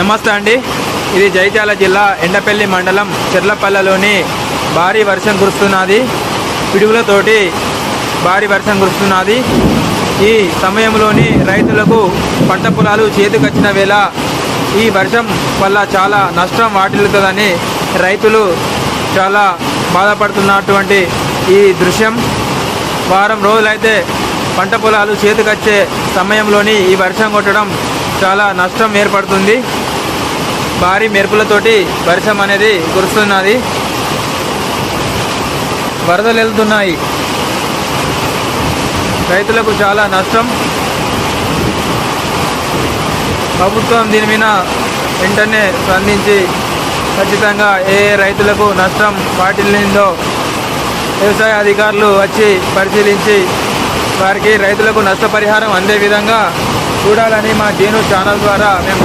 నమస్తే అండి. ఇది జైత్యాల జిల్లా ఎండపల్లి మండలం చెర్లపల్లెలోని భారీ వర్షం కురుస్తున్నది. పిడుగులతోటి భారీ వర్షం కురుస్తున్నది. ఈ సమయంలోని రైతులకు పంట పొలాలు చేతికొచ్చిన వేళ ఈ వర్షం వల్ల చాలా నష్టం వాటిల్లుతుందని రైతులు చాలా బాధపడుతున్నటువంటి ఈ దృశ్యం. వారం రోజులైతే పంట పొలాలు చేతికొచ్చే సమయంలోని ఈ వర్షం కొట్టడం చాలా నష్టం ఏర్పడుతుంది. భారీ మెరుపులతోటి వర్షం అనేది కురుస్తున్నది. వరదలు వెళ్తున్నాయి. రైతులకు చాలా నష్టం. ప్రభుత్వం దీని మీద వెంటనే స్పందించి ఖచ్చితంగా ఏ ఏ రైతులకు నష్టం వాటిల్లిందో వ్యవసాయ అధికారులు వచ్చి పరిశీలించి వారికి రైతులకు నష్టపరిహారం అందే విధంగా చూడాలని మా జీను ఛానల్ ద్వారా మేము